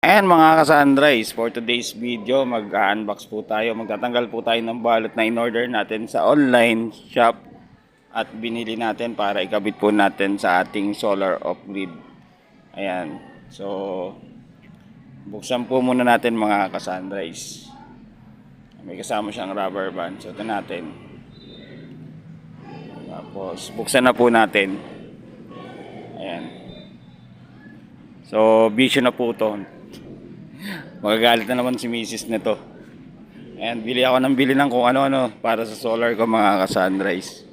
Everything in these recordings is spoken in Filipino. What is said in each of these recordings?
Ayan mga kasandrais, for today's video, mag-unbox po tayo. Magtatanggal po tayo ng balot na in-order natin sa online shop at binili natin para ikabit po natin sa ating solar off-grid. Ayan, so buksan po muna natin mga kasandrais. May kasama siyang rubber band. So ito natin. Tapos buksan na po natin. Ayan. So, bisyo na po ito. Magagalit na naman si Mrs. nito. Ayan, bili ako ng bili ng kung ano-ano para sa solar ko mga ka-sunrise.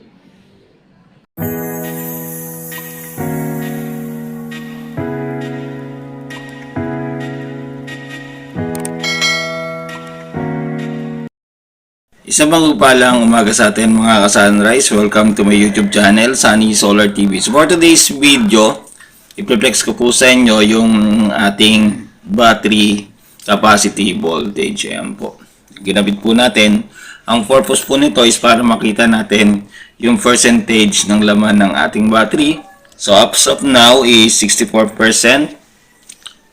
Isang magpalang umaga sa atin mga ka-sunrise. Welcome to my YouTube channel, Sunny Solar TV. So for today's video, ipreflex ko po sa inyo yung ating battery capacity voltage. Ayan po. Ginabit po natin. Ang purpose po nito is para makita natin yung percentage ng laman ng ating battery. So as of now is 64%.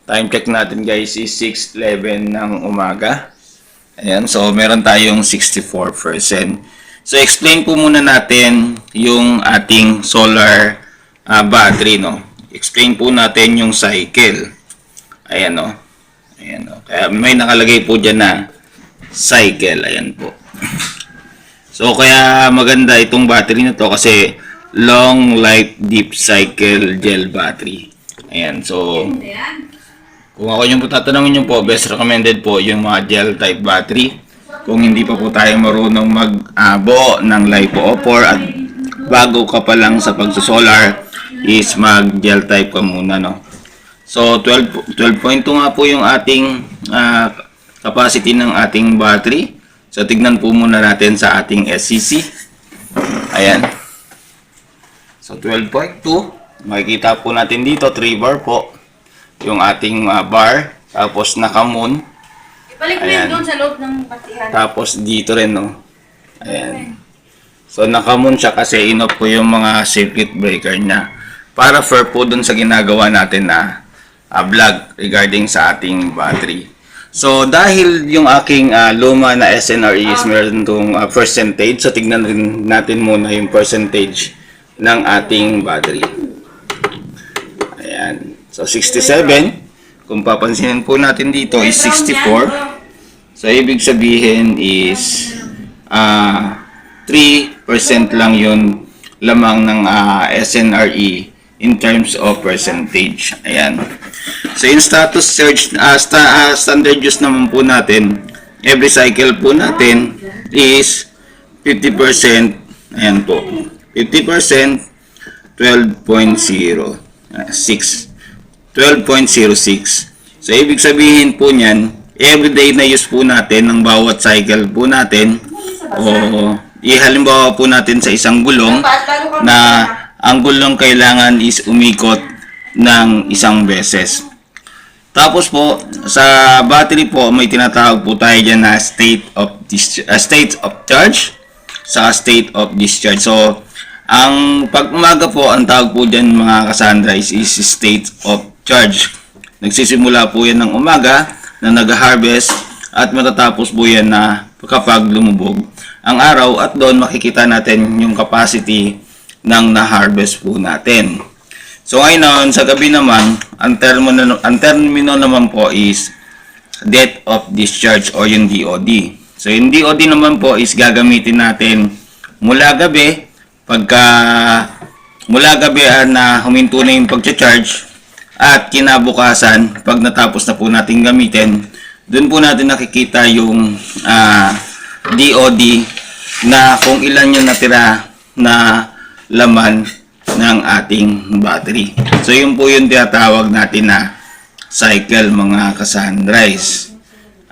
Time check natin guys is 6.11 ng umaga. Ayan, so meron tayong 64%. So explain po muna natin yung ating solar ah, battery, no? Explain po natin yung cycle. Ayan, no? Ayan, no? Kaya may nakalagay po dyan na cycle. Ayan po. So kaya maganda itong battery na to kasi long life deep cycle gel battery. Ayan, so kung ako yung po tatanungin nyo po, best recommended po yung mga gel type battery. Kung hindi pa po tayo marunong mag-abo ng LiPo-4 at bago ka pa lang sa pagsusolar is mag gel type ka muna no. So 12 12.2 nga po yung ating ah, capacity ng ating battery. So tignan po muna natin sa ating SCC. Ayan. So 12.2, makikita po natin dito 3 bar po yung ating ah, bar tapos naka-moon Ibalik mo yun doon sa loob ng batihan. tapos dito rin no. Ayan. So naka-moon siya kasi inoff po yung mga circuit breaker niya para fair po dun sa ginagawa natin na ah, vlog regarding sa ating battery. So dahil yung aking ah, luma na SNRE is meron tong ah, percentage, so tignan rin natin muna yung percentage ng ating battery. Ayan. So 67, kung papansinin po natin dito is 64. So, ibig sabihin is ah 3% lang yun lamang ng ah, SNRE in terms of percentage. Ayan. So, yung status surge, ah, sta- ah, standard use naman po natin, every cycle po natin is 50%. Ayan po. 50%, 12.0. ah, 6. 12.06. So, ibig sabihin po niyan, everyday na use po natin ng bawat cycle po natin o ihalimbawa po natin sa isang gulong na ang gulong kailangan is umikot ng isang beses. Tapos po, sa battery po, may tinatawag po tayo dyan na state of, uh, state of charge sa state of discharge. So, ang pag umaga po, ang tawag po dyan mga Cassandra is, is state of charge. Nagsisimula po yan ng umaga na nag-harvest at matatapos po yan na kapag lumubog ang araw at doon makikita natin yung capacity ng na-harvest po natin. So ngayon sa gabi naman, ang termino, ang termino naman po is date of discharge o yung DOD. So yung DOD naman po is gagamitin natin mula gabi pagka mula gabi ah, na huminto na yung pagcha-charge at kinabukasan pag natapos na po natin gamitin doon po natin nakikita yung ah, DOD na kung ilan yung natira na laman ng ating battery. So yun po yung tinatawag natin na cycle mga kasandrize.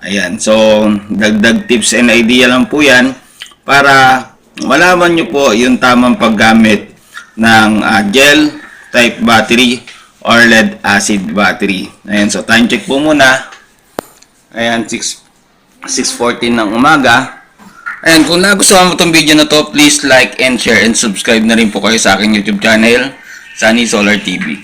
Ayan. So dagdag tips and idea lang po yan para malaman nyo po yung tamang paggamit ng ah, gel type battery or lead acid battery. Ayan. So time check po muna. Ayan, 6, 6.14 ng umaga. Ayan, kung nagustuhan mo itong video na to, please like and share and subscribe na rin po kayo sa aking YouTube channel, Sunny Solar TV.